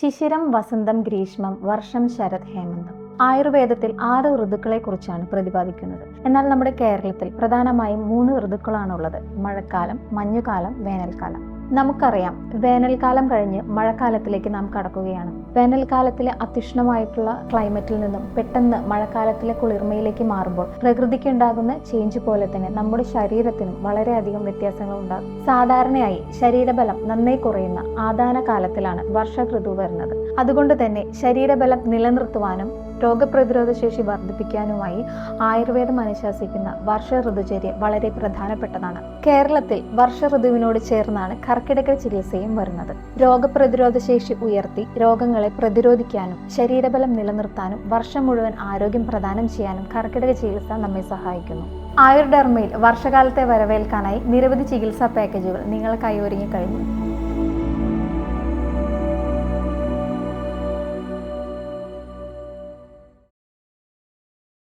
ശിശിരം വസന്തം ഗ്രീഷ്മം വർഷം ശരത് ഹേമന്തം. ആയുർവേദത്തിൽ ആറ് ഋതുക്കളെ കുറിച്ചാണ് പ്രതിപാദിക്കുന്നത്. എന്നാൽ നമ്മുടെ കേരളത്തിൽ പ്രധാനമായും മൂന്ന് ഋതുക്കളാണുള്ളത്. മഴക്കാലം മഞ്ഞുകാലം വേനൽക്കാലം. നമുക്കറിയാം വേനൽക്കാലം കഴിഞ്ഞ് മഴക്കാലത്തിലേക്ക് നാം കടക്കുകയാണ്. വേനൽക്കാലത്തിലെ അതിഷ്ണമായിട്ടുള്ള ക്ലൈമറ്റിൽ നിന്നും പെട്ടെന്ന് മഴക്കാലത്തിലെ കുളിർമയിലേക്ക് മാറുമ്പോൾ പ്രകൃതിക്കുണ്ടാകുന്ന ചേഞ്ച് പോലെ തന്നെ നമ്മുടെ ശരീരത്തിനും വളരെയധികം വ്യത്യാസങ്ങൾ ഉണ്ടാകും. സാധാരണയായി ശരീരബലം നന്നേ കുറയുന്ന ആദാന കാലത്തിലാണ് വർഷ ഋതു വരുന്നത്. അതുകൊണ്ട് തന്നെ ശരീരബലം നിലനിർത്തുവാനും രോഗപ്രതിരോധ ശേഷി വർദ്ധിപ്പിക്കാനുമായി ആയുർവേദം അനുശാസിക്കുന്ന വർഷ ഋതുചര്യ വളരെ പ്രധാനപ്പെട്ടതാണ്. കേരളത്തിൽ വർഷ ഋതുവിനോട് ചേർന്നാണ് കർക്കിടക ചികിത്സയും വരുന്നത്. രോഗപ്രതിരോധ ശേഷി ഉയർത്തി രോഗങ്ങളെ പ്രതിരോധിക്കാനും ശരീരബലം നിലനിർത്താനും വർഷം മുഴുവൻ ആരോഗ്യം പ്രദാനം ചെയ്യാനും കർക്കിടക ചികിത്സ നമ്മെ സഹായിക്കുന്നു. ആയുർഡർമയിൽ വർഷകാലത്തെ വരവേൽക്കാനായി നിരവധി ചികിത്സാ പാക്കേജുകൾ നിങ്ങൾക്കായി ഒരുങ്ങിക്കഴിഞ്ഞു.